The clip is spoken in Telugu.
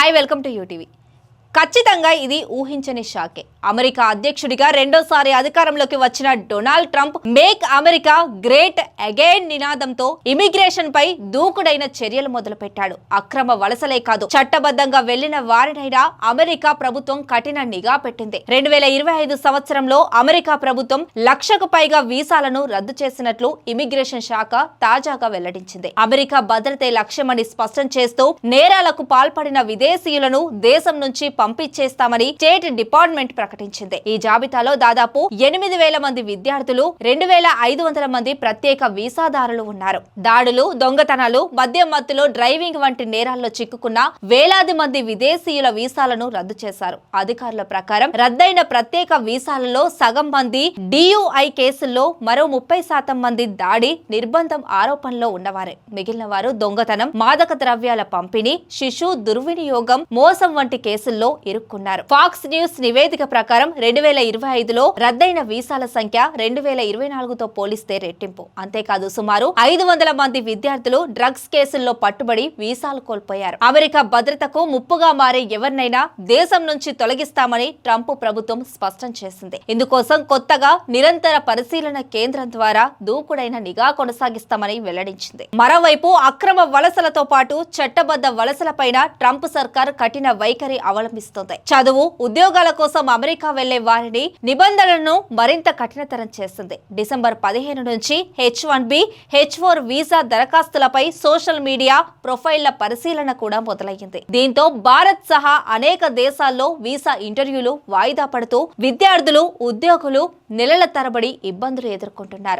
హాయ్ వెల్కమ్ టు యూటీవీ ఖచ్చితంగా ఇది ఊహించని షాకే. అమెరికా అధ్యక్షుడిగా రెండోసారి అధికారంలోకి వచ్చిన Donald Trump make America great again నినాదంతో ఇమిగ్రేషన్ పై దూకుడైన చర్యలు మొదలుపెట్టాడు. అక్రమ వలసలే కాదు చట్టబద్ధంగా వెళ్ళిన వారినైనా అమెరికా ప్రభుత్వం కఠిన నిఘా పెట్టింది. రెండు వేల ఇరవై ఐదు సంవత్సరంలో అమెరికా ప్రభుత్వం లక్షకు పైగా వీసాలను రద్దు చేసినట్లు ఇమిగ్రేషన్ శాఖ తాజాగా వెల్లడించింది. అమెరికా భద్రతే లక్ష్యమని స్పష్టం చేస్తూ నేరాలకు పాల్పడిన విదేశీయులను దేశం నుంచి పంపించేస్తామని స్టేట్ డిపార్ట్మెంట్ ప్రకటించింది. ఈ జాబితాలో దాదాపు ఎనిమిది వేల మంది విద్యార్థులు రెండు వేల ఐదు వందల మంది ప్రత్యేక వీసాదారులు ఉన్నారు. దాడులు దొంగతనాలు మద్యం మత్తులో డ్రైవింగ్ వంటి నేరాల్లో చిక్కుకున్న వేలాది మంది విదేశీయుల వీసాలను రద్దు చేశారు. అధికారుల ప్రకారం రద్దయిన ప్రత్యేక వీసాలలో సగం మంది డియుఐ కేసుల్లో మరో ముప్పై శాతం మంది దాడి నిర్బంధం ఆరోపణలో ఉన్నవారే. మిగిలిన వారు దొంగతనం మాదక ద్రవ్యాల పంపిణీ శిశు దుర్వినియోగం మోసం వంటి కేసుల్లో ఇరుక్కున్నారు ఫాక్స్ న్యూస్ నివేదిక ప్రకారం రెండు వేల ఇరవై ఐదులో రద్దయిన వీసాల సంఖ్య రెండు వేల ఇరవై నాలుగుతో పోలిస్తే రెట్టింపు. అంతేకాదు సుమారు ఐదు వందల మంది విద్యార్థులు డ్రగ్స్ కేసుల్లో పట్టుబడి వీసాలు కోల్పోయారు. అమెరికా భద్రతకు ముప్పుగా మారే ఎవరినైనా దేశం నుంచి తొలగిస్తామని ట్రంప్ ప్రభుత్వం స్పష్టం చేసింది. ఇందుకోసం కొత్తగా నిరంతర పరిశీలన కేంద్రం ద్వారా దూకుడైన నిఘా కొనసాగిస్తామని వెల్లడించింది. మరోవైపు అక్రమ వలసలతో పాటు చట్టబద్ధ వలసలపైన ట్రంప్ సర్కార్ కఠిన వైఖరి అవలంబిస్తోంది. చదువు ఉద్యోగాల కోసం అమెరికా వెళ్ళే వారిని నిబంధనలను మరింత కఠినతరం చేసింది డిసెంబర్ పదిహేను నుంచి H one B H four visa దరఖాస్తులపై social media ప్రొఫైళ్ళ పరిశీలన కూడా మొదలయ్యింది. దీంతో భారత్ సహా అనేక దేశాల్లో వీసా ఇంటర్వ్యూలు వాయిదా పడుతూ విద్యార్థులు ఉద్యోగులు నెలల తరబడి ఇబ్బందులు ఎదుర్కొంటున్నారు.